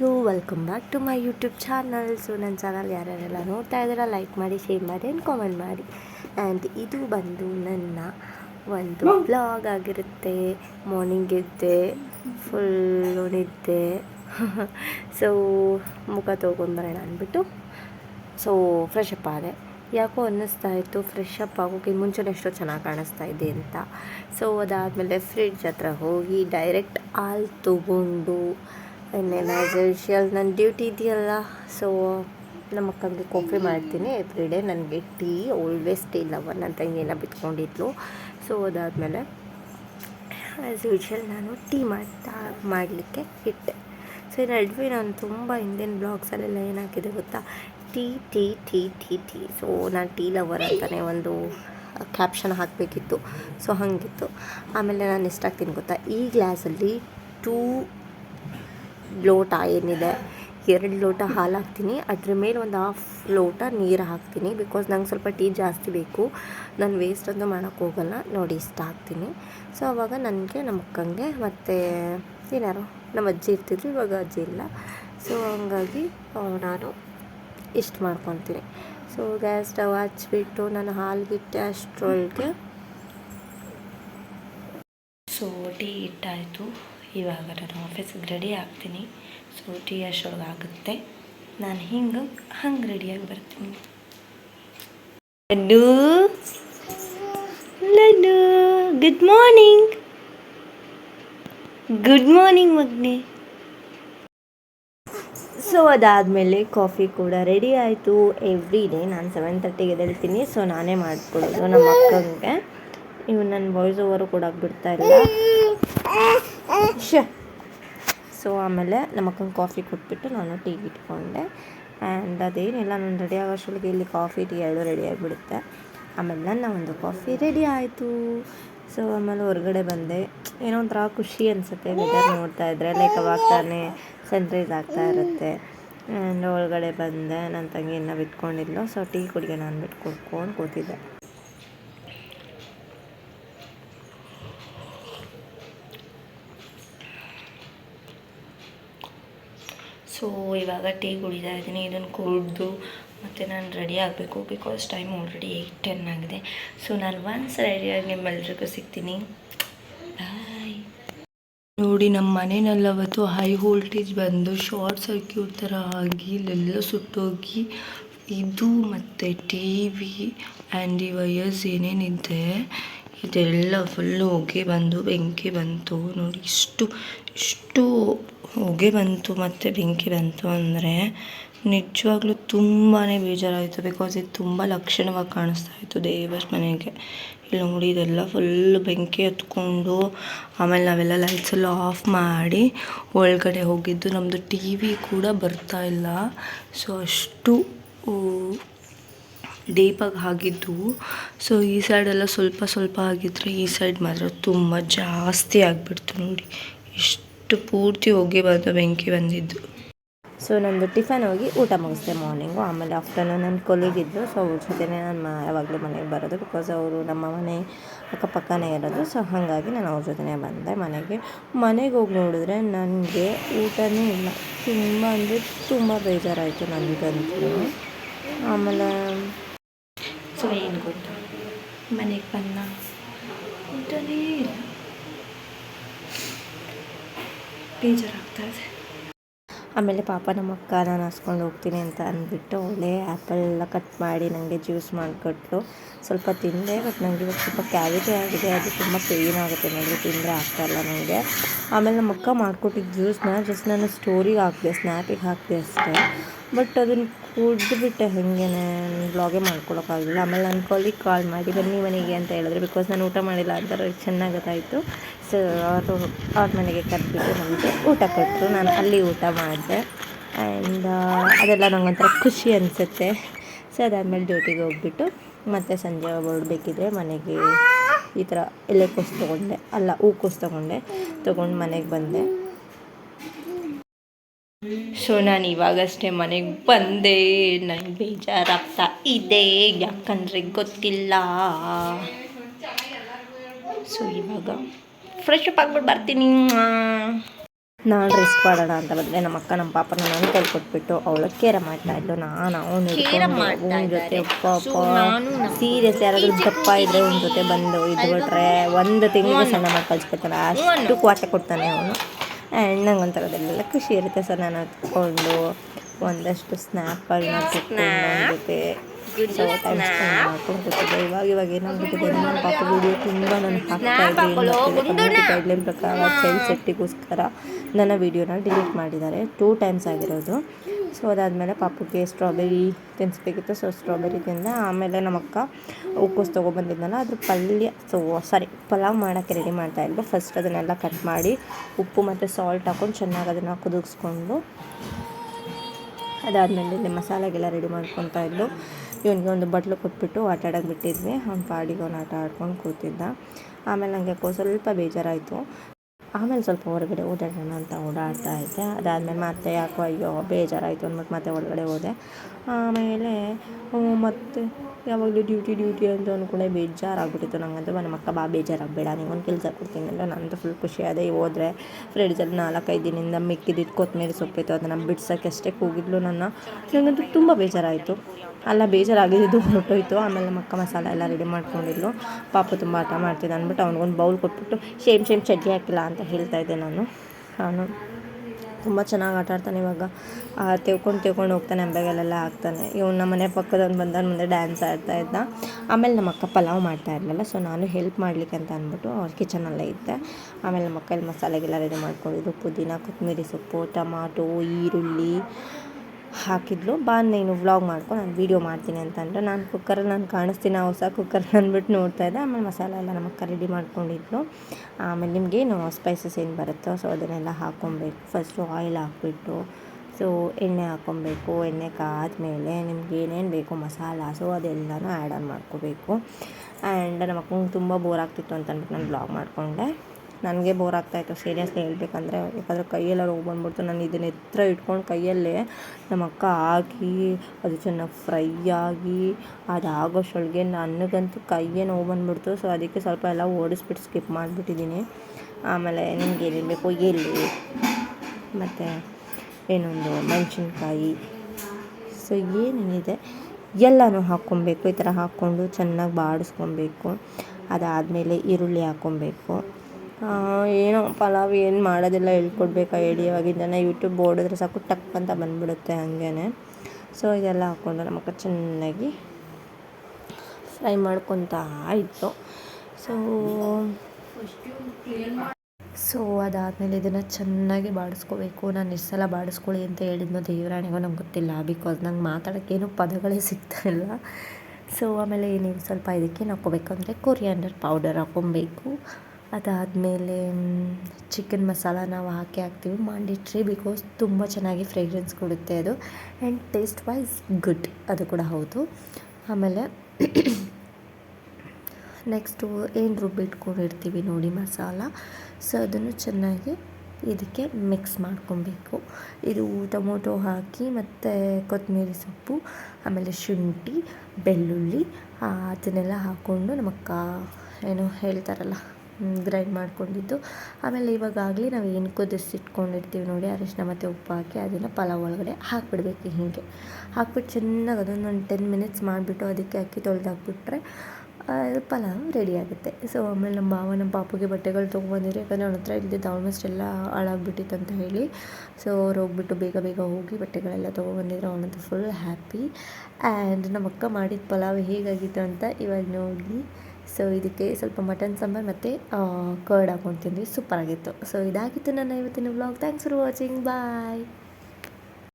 ಎಲ್ರಿಗೂ welcome back to my YouTube channel so ನನ್ನ channel ಯಾರ್ಯಾರೆಲ್ಲ ನೋಡ್ತಾ ಇದ್ದಾರೆ ಲೈಕ್ ಮಾಡಿ ಶೇರ್ ಮಾಡಿ ಆ್ಯಂಡ್ ಕಾಮೆಂಟ್ ಮಾಡಿ. ಆ್ಯಂಡ್ ಇದು ಬಂದು ನನ್ನ ಒಂದು ಬ್ಲಾಗ್ ಆಗಿರುತ್ತೆ. ಮಾರ್ನಿಂಗ್ ಇದ್ದೆ ಫುಲ್ಲು ನಿದ್ದೆ ಸೊ ಮುಖ ತೊಗೊಂಡ್ಬರೋಣ ಅಂದ್ಬಿಟ್ಟು. ಸೊ ಫ್ರೆಶ್ ಅಪ್ ಆದೆ. ಯಾಕೋ ಅನ್ನಿಸ್ತಾ ಇತ್ತು ಫ್ರೆಶ್ ಅಪ್ ಆಗೋಕೆ ಮುಂಚೆನೇ ಎಷ್ಟೋ ಚೆನ್ನಾಗಿ ಕಾಣಿಸ್ತಾ ಇದೆ ಅಂತ. ಸೊ ಅದಾದಮೇಲೆ ಫ್ರಿಡ್ಜ್ ಹತ್ರ ಹೋಗಿ ಡೈರೆಕ್ಟ್ ಹಾಲು ತೊಗೊಂಡು ಇನ್ನೇನು ಆ್ಯಸ್ ಯೂಶ್ವಲ್ ನನ್ನ ಡ್ಯೂಟಿ ಇದೆಯಲ್ಲ ಸೊ ನಮ್ಮ ಅಕ್ಕನಿಗೆ ಕಾಫಿ ಮಾಡ್ತೀನಿ. ಎವ್ರಿ ಡೇ ನನಗೆ ಟೀ ಆಲ್ವೇಸ್ ಟೀ ಲವರ್ ನನ್ನ ತಂಗಿನ ಬಿತ್ಕೊಂಡಿದ್ಲು. ಸೊ ಅದಾದಮೇಲೆ ಆ್ಯಸ್ ಯೂಶ್ವಲ್ ನಾನು ಟೀ ಮಾಡ್ತಾ ಮಾಡಲಿಕ್ಕೆ ಇಟ್ಟೆ. ಸೊ ಈ ನಡುವೆ ನಾನು ತುಂಬ ಹಿಂದಿನ ಬ್ಲಾಗ್ಸಲ್ಲೆಲ್ಲ ಏನಾಗಿದೆ ಗೊತ್ತಾ? Tea tea tea tea tea so ನಾನು ಟೀ ಲವರ್ ಅಂತಲೇ ಒಂದು ಕ್ಯಾಪ್ಷನ್ ಹಾಕಬೇಕಿತ್ತು. ಸೊ ಹಾಗಿತ್ತು. ಆಮೇಲೆ ನಾನು ಎಷ್ಟಾಗ್ತೀನಿ ಗೊತ್ತಾ? ಈ ಗ್ಲಾಸಲ್ಲಿ ಟೂ ಲೋಟ ಏನಿದೆ, ಎರಡು ಲೋಟ ಹಾಲು ಹಾಕ್ತೀನಿ. ಅದ್ರ ಮೇಲೆ ಒಂದು ಹಾಫ್ ಲೋಟ ನೀರು ಹಾಕ್ತೀನಿ. ಬಿಕಾಸ್ ನಂಗೆ ಸ್ವಲ್ಪ ಟೀ ಜಾಸ್ತಿ ಬೇಕು. ನಾನು ವೇಸ್ಟ್ ಅಂತೂ ಮಾಡೋಕ್ಕೆ ಹೋಗಲ್ಲ. ನೋಡಿ, ಇಷ್ಟ ಹಾಕ್ತೀನಿ ಸೊ ಅವಾಗ ನನಗೆ ನಮ್ಮಕ್ಕಂಗೆ ಮತ್ತು ಏನಾರು, ನಮ್ಮ ಅಜ್ಜಿ ಇರ್ತಿದ್ರು, ಇವಾಗ ಅಜ್ಜಿ ಇಲ್ಲ. ಸೊ ಹಂಗಾಗಿ ನಾನು ಇಷ್ಟು ಮಾಡ್ಕೊತೀನಿ. ಸೊ ಗ್ಯಾಸ್ ಸ್ಟವ್ ಹಚ್ಬಿಟ್ಟು ನಾನು ಹಾಲು ಹಾಲ್ಗಿಟ್ಟೆ ಅಷ್ಟರೊಳಗೆ. ಸೊ ಟೀ ಇಟ್ಟಾಯಿತು ಇವಾಗ ನಾನು ಆಫೀಸಿಗೆ ರೆಡಿ ಆಗ್ತೀನಿ. ಸೊ ಟೀ ಅಷ್ಟೊಳಗೆ ಆಗುತ್ತೆ. ನಾನು ಹಿಂಗೆ ಹಂಗೆ ರೆಡಿಯಾಗಿ ಬರ್ತೀನಿ. Laddu. Good morning good morning ಮಗ್ನೆ. So ಅದಾದಮೇಲೆ ಕಾಫಿ ಕೂಡ ರೆಡಿ ಆಯಿತು. ಎವ್ರಿ ಡೇ ನಾನು ಸೆವೆನ್ ತರ್ಟಿಗೆ ಎದ್ದೇಳ್ತೀನಿ. ಸೊ ನಾನೇ ಮಾಡ್ಕೊಳ್ಳೋದು ನಮ್ಮ ಅಕ್ಕಂಗೆ. ಇವು ನನ್ನ ಬಾಯ್ಸ್ ಓವರು ಕೂಡ ಬಿಡ್ತಾ ಇಲ್ಲ. ಶ ಸೊ ಆಮೇಲೆ ನಮ್ಮ ಅಕ್ಕಂಗೆ ಕಾಫಿ ಕೊಟ್ಬಿಟ್ಟು ನಾನು ಟೀ ಇಟ್ಕೊಂಡೆ. ಆ್ಯಂಡ್ ಅದೇನಿಲ್ಲ ನಾನು ರೆಡಿ ಆಗೋಷ್ಟೊಳಗೆ ಇಲ್ಲಿ ಕಾಫಿ ಟೀ ಎರಡು ರೆಡಿ ಆಗಿಬಿಡುತ್ತೆ. ಆಮೇಲೆ ನನ್ನ ಒಂದು ಕಾಫಿ ರೆಡಿ ಆಯಿತು. ಸೊ ಆಮೇಲೆ ಹೊರಗಡೆ ಬಂದೆ. ಏನೋ ಒಂಥರ ಖುಷಿ ಅನಿಸುತ್ತೆ ವೆದರ್ ನೋಡ್ತಾ ಇದ್ದರೆ ಲೈಕ್ ಅವಾಗ ತಾನೇ ಸನ್ರೈಸ್ ಆಗ್ತಾ ಇರುತ್ತೆ. ಆ್ಯಂಡ್ ಒಳಗಡೆ ಬಂದೆ. ನನ್ನ ತಂಗಿ ಇನ್ನೂ ಬಿಟ್ಕೊಂಡಿದ್ಲು ಸೊ ಟೀ ಕುಡಿಯೋಣ ಅಂದ್ಬಿಟ್ಟು ಕುಡ್ಕೊಂಡು ಕೂತಿದ್ದೆ. ಸೊ ಇವಾಗ ಟೀ ಕುಡಿತಾ ಇದ್ದೀನಿ. ಇದನ್ನು ಕುಡಿದು ಮತ್ತು ನಾನು ರೆಡಿ ಆಗಬೇಕು because time already eight ten ಆಗಿದೆ. ಸೊ ನಾನು ಒನ್ಸ್ ರೆಡಿಯಾಗಿ ನಿಮ್ಮೆಲ್ರಿಗೂ ಸಿಗ್ತೀನಿ. ಬಾಯ್ ನೋಡಿ ನಮ್ಮ ಮನೆಯಲ್ಲಿ ಅವತ್ತು ಹೈ ವೋಲ್ಟೇಜ್ ಬಂದು ಶಾರ್ಟ್ ಸರ್ಕ್ಯೂಟ್ ಥರ ಆಗಿ ಇಲ್ಲೆಲ್ಲ ಸುಟ್ಟೋಗಿ ಇದು ಮತ್ತು ಟಿ ವಿ ಆ್ಯಂಡ್ ಈ ವಯರ್ಸ್ ಏನೇನಿದೆ, ಇದೆಲ್ಲ ಫುಲ್ಲು ಹೋಗಿ ಬಂದು ಬೆಂಕಿ ಬಂತು. ನೋಡಿ, ಇಷ್ಟು ಇಷ್ಟು ಹೊಗೆ ಬಂತು, ಮತ್ತು ಬೆಂಕಿ ಬಂತು ಅಂದರೆ ನಿಜವಾಗ್ಲೂ ತುಂಬಾ ಬೇಜಾರಾಯಿತು ಬಿಕಾಸ್ ಇದು ತುಂಬ ಲಕ್ಷಣವಾಗಿ ಕಾಣಿಸ್ತಾ ಇತ್ತು ದೇವರ ಮನೆಗೆ. ಇಲ್ಲಿ ನೋಡಿ ಇದೆಲ್ಲ ಫುಲ್ ಬೆಂಕಿ ಹತ್ಕೊಂಡು ಆಮೇಲೆ ನಾವೆಲ್ಲ ಲೈಟ್ಸ್ ಎಲ್ಲ ಆಫ್ ಮಾಡಿ ಒಳಗಡೆ ಹೋಗಿದ್ದು. ನಮ್ಮದು ಟಿ ವಿ ಕೂಡ ಬರ್ತಾ ಇಲ್ಲ. ಸೊ ಅಷ್ಟು ಡೀಪಾಗಿ ಆಗಿದ್ದು. ಸೊ ಈ ಸೈಡೆಲ್ಲ ಸ್ವಲ್ಪ ಸ್ವಲ್ಪ ಆಗಿದ್ರೆ ಈ ಸೈಡ್ ಮಾತ್ರ ತುಂಬ ಜಾಸ್ತಿ ಆಗಿಬಿಡ್ತು ನೋಡಿ. ಇಷ್ಟು ಪೂರ್ತಿ ಹೋಗಿ ಬಂದು ಬೆಂಕಿ ಬಂದಿದ್ದು. ಸೊ ನಂದು ಟಿಫನ್ ಹೋಗಿ ಊಟ ಮುಗಿಸ್ದೆ ಮಾರ್ನಿಂಗು ಆಮೇಲೆ ಆಫ್ಟರ್ನೂನ್ ನನ್ನ ಕೊಲೀಗಿದ್ದು ಸೊ ಅವ್ರ ಜೊತೆನೇ ನಾನು ಯಾವಾಗಲೂ ಮನೆಗೆ ಬರೋದು ಬಿಕಾಸ್ ಅವರು ನಮ್ಮ ಮನೆ ಅಕ್ಕಪಕ್ಕನೇ ಇರೋದು. ಸೊ ಹಾಗಾಗಿ ನಾನು ಅವ್ರ ಜೊತೆನೇ ಬಂದೆ ಮನೆಗೆ. ಮನೆಗೆ ಹೋಗಿ ನೋಡಿದ್ರೆ ನನಗೆ ಊಟನೇ ಇಲ್ಲ. ತುಂಬ ಅಂದರೆ ತುಂಬ ಬೇಜಾರಾಯಿತು ನನಗಂತೂ ಆಮೇಲೆ ಸೊ ಏನು ಗೊತ್ತು? ಮನೆಗೆ ಬಂದ? ಊಟನೇ ಇಲ್ಲ. ಬೇಜಾರಾಗ್ತಾ ಇದೆ. ಆಮೇಲೆ ಪಾಪ ನಮ್ಮ ಅಕ್ಕ ನಾನು ಹಾಸ್ಕೊಂಡು ಹೋಗ್ತೀನಿ ಅಂತ ಅಂದ್ಬಿಟ್ಟು ಒಳ್ಳೆ ಎಲ್ಲ ಕಟ್ ಮಾಡಿ ನನಗೆ ಜ್ಯೂಸ್ ಮಾಡಿಕೊಟ್ಲು. ಸ್ವಲ್ಪ ತಿಂದೆ, ಬಟ್ ನನಗೆ ಇವಾಗ ಸ್ವಲ್ಪ ಕ್ಯಾವಿಟಿ ಆಗಿದೆ, ಅದು ತುಂಬ ಪೇಯ್ನ್ ಆಗುತ್ತೆ ನನಗೆ ತಿಂದರೆ ಆಗ್ತಾಯಿಲ್ಲ ನನಗೆ. ಆಮೇಲೆ ನಮ್ಮ ಅಕ್ಕ ಮಾಡಿಕೊಟ್ಟಿದ್ದ ಜ್ಯೂಸ್ನ, ಜಸ್ಟ್ ನಾನು ಸ್ಟೋರಿಗೆ ಹಾಕಿದೆ, ಸ್ನ್ಯಾಪಿಗೆ ಹಾಕಿದೆ ಅಷ್ಟೇ. ಬಟ್ ಅದನ್ನು ಕುಡಿದ್ಬಿಟ್ಟೆ ನಾನು ಬ್ಲಾಗೇ ಮಾಡ್ಕೊಳೋಕ್ಕಾಗಲಿಲ್ಲ ಆಮೇಲೆ ನನ್ನ ಕಾಲಿಗೆ ಕಾಲ್ ಮಾಡಿ, ಬನ್ನಿ ಮನೆಗೆ ಅಂತ ಹೇಳಿದ್ರೆ ಬಿಕಾಸ್ ನಾನು ಊಟ ಮಾಡಿಲ್ಲ ಅಂತ ಅವ್ರಿಗೆ ಚೆನ್ನಾಗಿ ಸೊ ಅವರು ಅವ್ರ ಮನೆಗೆ ಕರೆದ್ಬಿಟ್ಟು ನಮಗೆ ಊಟ ಕೊಟ್ಟರು. ನಾನು ಅಲ್ಲಿ ಊಟ ಮಾಡಿದೆ. ಆ್ಯಂಡ್ ಅದೆಲ್ಲ ನನಗೊಂಥರ ಖುಷಿ ಅನಿಸುತ್ತೆ. ಸೊ ಅದಾದಮೇಲೆ ಡ್ಯೂಟಿಗೆ ಹೋಗ್ಬಿಟ್ಟು ಮತ್ತೆ ಸಂಜೆ ಹೊರಡ್ಬೇಕಿದ್ರೆ ಮನೆಗೆ ಈ ಥರ ಎಲೆಕೋಸು ತೊಗೊಂಡೆ. ಅಲ್ಲ ಹೂಕೋಸು ತೊಗೊಂಡೆ. ತೊಗೊಂಡು ಮನೆಗೆ ಬಂದೆ. ಸೊ ನಾನು ಇವಾಗಷ್ಟೇ ಮನೆಗೆ ಬಂದೆ. ನನಗೆ ಬೇಜಾರಾಗ್ತಾ ಇದೆ. ಯಾಕಂದರೆ ಗೊತ್ತಿಲ್ಲ. ಸೊ ಇವಾಗ ಫ್ರೆಶ್ ಅಪ್ ಆಗ್ಬಿಟ್ಟು ಬರ್ತೀನಿ. ನಾನು ರೆಸ್ಟ್ ಮಾಡೋಣ ಅಂತ ಬಂದರೆ ನಮ್ಮ ಅಕ್ಕ ನಮ್ಮ ಪಾಪನ ನಾನು ಕೈ ಕೊಟ್ಬಿಟ್ಟು ಅವಳು ಕೇರ ಮಾಡ್ತಾ ಇದ್ಲು. ನಾನು ಅವನು ಜೊತೆ ಸೀರಿಯಸ್ ಯಾರಾದರೂ ದಪ್ಪ ಇದ್ರೆ ಅವನ ಜೊತೆ ಬಂದು ಇದು ಬಿಟ್ರೆ ಒಂದು ತಿಂಗಳು ಸಣ್ಣ ಮಾಡಿ ಕಳ್ಸ್ಕೊತಾನೆ ಅಷ್ಟು ಕ್ವಾಟೆ ಕೊಡ್ತಾನೆ ಅವನು. ಆ್ಯಂಡ್ ನಂಗೆ ಒಂಥರದೆಲ್ಲ ಖುಷಿ ಇರುತ್ತೆ ಸರ್. ನಾನು ಹತ್ಕೊಂಡು ಒಂದಷ್ಟು ಸ್ನ್ಯಾಪ್ಗಳನ್ನ ಜೊತೆ ಸೊ ಮಾಡ್ಕೊಂಡು ಇವಾಗ ಇವಾಗ ಏನಾಗ್ಬಿಟ್ಟಿದೆ ನನ್ನ ಪಾಪ ವಿಡಿಯೋ ತುಂಬ ನಾನು ಹಾಕ್ತಾ ಇದ್ದೀನಿ ಕಮ್ಯುನಿಟಿ ಗೈಡ್ಲೈನ್ ಪ್ರಕಾರ ಚೈಲ್ಡ್ ಸೆಟ್ಟಿಗೋಸ್ಕರ ನನ್ನ ವಿಡಿಯೋನ ಡಿಲೀಟ್ ಮಾಡಿದ್ದಾರೆ. ಟೂ ಟೈಮ್ಸ್ ಆಗಿರೋದು. ಸೊ ಅದಾದಮೇಲೆ ಪಾಪುಗೆ ಸ್ಟ್ರಾಬೆರಿ ತಿನ್ನಿಸ್ಬೇಕಿತ್ತು ಸೊ ಸ್ಟ್ರಾಬೆರಿ ತಿಂದ ಆಮೇಲೆ ನಮ್ಮ ಅಕ್ಕ ತೊಗೊಬಂದಿದ್ದಲ್ಲ ತೊಗೊಬಂದಿದ್ನಲ್ಲ ಅದ್ರ ಪಲ್ಯ ಸೊ ಸಾರಿ ಪಲಾವ್ ಮಾಡೋಕ್ಕೆ ರೆಡಿ ಮಾಡ್ತಾ ಮಾಡ್ತಾಯಿದ್ರು ಫಸ್ಟ್ ಅದನ್ನೆಲ್ಲ ಕಟ್ ಮಾಡಿ ಉಪ್ಪು ಮತ್ತು ಸಾಲ್ಟ್ ಹಾಕ್ಕೊಂಡು ಚೆನ್ನಾಗಿ ಅದನ್ನು ಕುದಿಸ್ಕೊಂಡು ಅದಾದಮೇಲೆ ಇಲ್ಲಿ ಮಸಾಲೆಗೆಲ್ಲ ರೆಡಿ ಮಾಡ್ಕೊತಾ ಇದ್ದು ಇವನಿಗೆ ಒಂದು ಬಟ್ಲು ಕೊಟ್ಬಿಟ್ಟು ಆಟ ಆಡೋಕೆ ಬಿಟ್ಟಿದ್ವಿ. ಅವ್ನ ಪಾಡಿಗೆ ಅವ್ನು ಆಟ ಆಡ್ಕೊಂಡು ಕೂತಿದ್ದ. ಆಮೇಲೆ ನನಗೆ ಸ್ವಲ್ಪ ಬೇಜಾರಾಯಿತು. ಆಮೇಲೆ ಸ್ವಲ್ಪ ಹೊರಗಡೆ ಓಡಾಡೋಣ ಅಂತ ಓಡಾಡ್ತಾ ಇದ್ದೆ. ಅದಾದಮೇಲೆ ಮತ್ತೆ ಯಾಕೋ ಅಯ್ಯೋ ಬೇಜಾರಾಯಿತು ಅಂದ್ಬಿಟ್ಟು ಮತ್ತೆ ಒಳಗಡೆ ಹೋದೆ. ಆಮೇಲೆ ಮತ್ತೆ ಯಾವಾಗಲೂ ಡ್ಯೂಟಿ ಡ್ಯೂಟಿ ಅಂತ ಅಂದ್ಕೊಂಡೆ ಬೇಜಾರಾಗ್ಬಿಟ್ಟಿತ್ತು. ನನಗಂತೂ ನನ್ನ ಮಕ್ಕ ಬಾ, ಬೇಜಾರಾಗಬೇಡ ಒಂದು ಕೆಲಸ ಕೊಡ್ತೀನಿ ಅಂತ ನಂದು ಫುಲ್ ಖುಷಿ. ಅದೇ ಹೋದರೆ ಫ್ರಿಡ್ಜಲ್ಲಿ ನಾಲ್ಕೈದು ದಿನದಿಂದ ಮಿಕ್ಕಿದ್ದು ಕೊತ್ತಂಬರಿ ಸೊಪ್ಪಿತ್ತು, ಅದನ್ನು ಬಿಡ್ಸೋಕ್ಕೆ ಅಷ್ಟೇ ಕೂಗಿದ್ಲು ನನ್ನ. ನನಗಂತೂ ತುಂಬ ಬೇಜಾರಾಯಿತು. ಅಲ್ಲ ಬೇಜಾರಾಗಿದ್ದು ಹೊರಟೋಯ್ತು. ಆಮೇಲೆ ನಮ್ಮ ಅಕ್ಕ ಮಸಾಲ ಎಲ್ಲ ರೆಡಿ ಮಾಡ್ಕೊಂಡಿದ್ಲು. ಪಾಪು ತುಂಬ ಆಟ ಮಾಡ್ತಿದ್ದ ಅಂದ್ಬಿಟ್ಟು ಅವ್ನಿಗೊಂದು ಬೌಲ್ ಕೊಟ್ಬಿಟ್ಟು ಶೇಮ್ ಶೇಮ್ ಚಡ್ಡಿ ಹಾಕಿಲ್ಲ ಅಂತ ಹೇಳ್ತಾ ಇದ್ದೆ ನಾನು. ಅವನು ತುಂಬ ಚೆನ್ನಾಗಿ ಆಟ ಆಡ್ತಾನೆ ಇವಾಗ. ಆ, ತೆವ್ಕೊಂಡು ಹೋಗ್ತಾನೆ ಅಂಬೆಗಲೆಲ್ಲ ಹಾಕ್ತಾನೆ. ಇವನು ನಮ್ಮ ಮನೆ ಪಕ್ಕದವ್ನು ಬಂದವ್ನ ಮುಂದೆ ಡ್ಯಾನ್ಸ್ ಆಡ್ತಾ ಇದ್ದ. ಆಮೇಲೆ ನಮ್ಮ ಅಕ್ಕ ಪಲಾವ್ ಮಾಡ್ತಾ ಇರಲಿಲ್ಲ. ಸೊ ನಾನು ಹೆಲ್ಪ್ ಮಾಡಲಿಕ್ಕೆ ಅಂತ ಅಂದ್ಬಿಟ್ಟು ಅವ್ರ ಕಿಚನಲ್ಲೇ ಇದ್ದೆ. ಆಮೇಲೆ ನಮ್ಮ ಮಸಾಲೆಗೆಲ್ಲ ರೆಡಿ ಮಾಡ್ಕೊಂಡಿದ್ದು. ಪುದೀನ ಕೊತ್ತಂಬರಿ ಸೊಪ್ಪು ಟಮಾಟೊ ಈರುಳ್ಳಿ ಹಾಕಿದ್ಲು. ಬಾ, ನೀನು ವ್ಲಾಗ್ ಮಾಡ್ಕೊ, ನಾನು ವೀಡಿಯೋ ಮಾಡ್ತೀನಿ ಅಂತಂದ್ರೆ ನಾನು ಕುಕ್ಕರಲ್ಲಿ ನಾನು ಕಾಣಿಸ್ತೀನಿ, ಆ ಹೊಸ ಕುಕ್ಕರ್ ಅಂದ್ಬಿಟ್ಟು ನೋಡ್ತಾ ಇದ್ದೆ. ಆಮೇಲೆ ಮಸಾಲೆ ಎಲ್ಲ ನಮ್ಮ ರೆಡಿ ಮಾಡ್ಕೊಂಡಿದ್ಲು. ಆಮೇಲೆ ನಿಮಗೇನು ಸ್ಪೈಸಸ್ ಏನು ಬರುತ್ತೋ ಸೊ ಅದನ್ನೆಲ್ಲ ಹಾಕ್ಕೊಬೇಕು. ಫಸ್ಟು ಆಯಿಲ್ ಹಾಕ್ಬಿಟ್ಟು ಸೊ ಎಣ್ಣೆ ಹಾಕ್ಕೊಬೇಕು, ಎಣ್ಣೆ ಕಾದ್ಮೇಲೆ ನಿಮ್ಗೆ ಏನೇನು ಬೇಕು ಮಸಾಲ ಸೊ ಅದೆಲ್ಲನೂ ಆ್ಯಡ್ ಆನ್ ಮಾಡ್ಕೋಬೇಕು. ಆ್ಯಂಡ್ ನಮ್ಮ ಅಕ್ಕಂಗೆ ತುಂಬ ಬೋರ್ ಆಗ್ತಿತ್ತು ಅಂತಂದ್ಬಿಟ್ಟು ನಾನು ಬ್ಲಾಗ್ ಮಾಡಿಕೊಂಡೆ. ನನಗೆ ಬೋರ್ ಆಗ್ತಾಯಿತ್ತು ಸೀರಿಯಸ್ಲಿ ಹೇಳ್ಬೇಕಂದ್ರೆ, ಯಾಕಂದರೆ ಕೈಯೆಲ್ಲ ಹೋಗಿ ಬಂದ್ಬಿಡ್ತು. ನಾನು ಇದನ್ನ ಎತ್ತರ ಇಟ್ಕೊಂಡು ಕೈಯಲ್ಲೇ ನಮ್ಮ ಅಕ್ಕ ಹಾಕಿ, ಅದು ಚೆನ್ನಾಗಿ ಫ್ರೈ ಆಗಿ ಅದಾಗೋಷ್ಟೊಳಗೆ ನನಗಂತೂ ಕೈಯೇ ನೋವು ಬಂದ್ಬಿಡ್ತು. ಸೊ ಅದಕ್ಕೆ ಸ್ವಲ್ಪ ಎಲ್ಲ ಓಡಿಸ್ಬಿಟ್ಟು ಸ್ಕಿಪ್ ಮಾಡಿಬಿಟ್ಟಿದ್ದೀನಿ. ಆಮೇಲೆ ನಿಮ್ಗೆ ಏನೇನು ಬೇಕು ಎಲ್ಲಿ ಮತ್ತು ಏನೊಂದು ಮೆಣಸಿನ್ಕಾಯಿ. ಸೊ ಏನೇನಿದೆ? ಎಲ್ಲನೂ ಹಾಕ್ಕೊಬೇಕು. ಈ ಥರ ಹಾಕ್ಕೊಂಡು ಚೆನ್ನಾಗಿ ಬಾಡಿಸ್ಕೊಬೇಕು. ಅದಾದಮೇಲೆ ಈರುಳ್ಳಿ ಹಾಕ್ಕೊಬೇಕು. ಏನೋ ಪಲಾವ್ ಏನು ಮಾಡೋದಿಲ್ಲ ಹೇಳ್ಕೊಡ್ಬೇಕಾ ಹೇಳಿ ಇವಾಗಿಂದನೇ ಯೂಟ್ಯೂಬ್ ಓಡಿದ್ರೆ ಸಾಕು ಟಕ್ ಅಂತ ಬಂದ್ಬಿಡುತ್ತೆ ಹಂಗೇ ಸೊ ಇದೆಲ್ಲ ಹಾಕ್ಕೊಂಡು ನಮ್ಮಕ್ಕ ಚೆನ್ನಾಗಿ ಫ್ರೈ ಮಾಡ್ಕೊತಾ ಇತ್ತು. ಸೊ ಸೊ ಅದಾದಮೇಲೆ ಇದನ್ನು ಚೆನ್ನಾಗಿ ಬಾಡಿಸ್ಕೋಬೇಕು. ನಾನು ಎಷ್ಟು ಸಲ ಬಾಡಿಸ್ಕೊಳ್ಳಿ ಅಂತ ಹೇಳಿದ್ನೋ ದೇವರಾಣಿಗೂ ನಂಗೆ ಗೊತ್ತಿಲ್ಲ ಬಿಕಾಸ್ ನಂಗೆ ಮಾತಾಡೋಕ್ಕೇನು ಪದಗಳೇ ಸಿಗ್ತಾ ಇಲ್ಲ. ಸೊ ಆಮೇಲೆ ನೀವು ಸ್ವಲ್ಪ ಇದಕ್ಕೆ ಹಾಕ್ಕೋಬೇಕಂದ್ರೆ ಕೊರಿಯಾಂಡರ್ ಪೌಡರ್ ಹಾಕ್ಕೊಬೇಕು. ಅದಾದಮೇಲೆ ಚಿಕನ್ ಮಸಾಲ ನಾವು ಹಾಕಿ ಹಾಕ್ತೀವಿ. ಮಾಡಿಟ್ರಿ ಬಿಕಾಸ್ ತುಂಬ ಚೆನ್ನಾಗಿ ಫ್ರೇಗ್ರೆನ್ಸ್ ಕೊಡುತ್ತೆ ಅದು. ಆ್ಯಂಡ್ ಟೇಸ್ಟ್ ವೈಸ್ ಗುಡ್ ಅದು ಕೂಡ ಹೌದು. ಆಮೇಲೆ ನೆಕ್ಸ್ಟು ಏನು ರುಬ್ಬಿಟ್ಕೊಂಡಿರ್ತೀವಿ ನೋಡಿ ಮಸಾಲ. ಸೊ ಅದನ್ನು ಚೆನ್ನಾಗಿ ಇದಕ್ಕೆ ಮಿಕ್ಸ್ ಮಾಡ್ಕೊಬೇಕು. ಇದು ಟೊಮೊಟೊ ಹಾಕಿ ಮತ್ತು ಕೊತ್ತಂಬರಿ ಸೊಪ್ಪು, ಆಮೇಲೆ ಶುಂಠಿ, ಬೆಳ್ಳುಳ್ಳಿ ಅದನ್ನೆಲ್ಲ ಹಾಕ್ಕೊಂಡು ನಮ್ಮಕ್ಕ ಏನು ಹೇಳ್ತಾರಲ್ಲ ಗ್ರೈಂಡ್ ಮಾಡ್ಕೊಂಡಿದ್ದು. ಆಮೇಲೆ ಇವಾಗಾಗಲೇ ನಾವು ಏನು ಕುದಿಸಿಟ್ಕೊಂಡಿರ್ತೀವಿ ನೋಡಿ, ಅರಿಶಿನ ಮತ್ತು ಉಪ್ಪು ಹಾಕಿ ಅದನ್ನು ಪಲಾವ್ ಒಳಗಡೆ ಹಾಕಿಬಿಡ್ಬೇಕು ಹೀಗೆ. ಹಾಕ್ಬಿಟ್ಟು ಚೆನ್ನಾಗಿ ಅದೊಂದು ಒಂದು ಟೆನ್ ಮಿನಿಟ್ಸ್ ಮಾಡಿಬಿಟ್ಟು ಅದಕ್ಕೆ ಅಕ್ಕಿ ತೊಳೆದಾಕ್ಬಿಟ್ರೆ ಪಲಾವ್ ರೆಡಿ ಆಗುತ್ತೆ. ಸೊ ಆಮೇಲೆ ನಮ್ಮ ಮಾವ ನಮ್ಮ ಪಾಪುಗೆ ಬಟ್ಟೆಗಳು ತೊಗೊಂಬಂದಿರು ಯಾಕಂದರೆ ಅವನ ಹತ್ರ ಇದ್ದಿದ್ದು ಆಲ್ಮೋಸ್ಟ್ ಎಲ್ಲ ಹಾಳಾಗ್ಬಿಟ್ಟಿತ್ತು ಅಂತ ಹೇಳಿ. ಸೊ ಅವ್ರು ಹೋಗ್ಬಿಟ್ಟು ಬೇಗ ಬೇಗ ಹೋಗಿ ಬಟ್ಟೆಗಳೆಲ್ಲ ತೊಗೊಬಂದಿದ್ರು ಅವನಂತೂ ಫುಲ್ ಹ್ಯಾಪಿ ಆ್ಯಂಡ್ ನಮ್ಮ ಅಕ್ಕ ಮಾಡಿದ ಪಲಾವ್ ಹೇಗಾಗಿತ್ತು ಅಂತ ಇವಾಗ ನೋಡಿ. ಸೊ ಇದಕ್ಕೆ ಸ್ವಲ್ಪ ಮಟನ್, ಸಾಂಬಾರ್ ಮತ್ತು ಕರ್ಡ್ ಹಾಕೊಂಡು ತಿಂದ್ವಿ. ಸೂಪರಾಗಿತ್ತು ಸೊ ಇದಾಗಿತ್ತು ನನ್ನ ಇವತ್ತಿನ vlog thanks for watching bye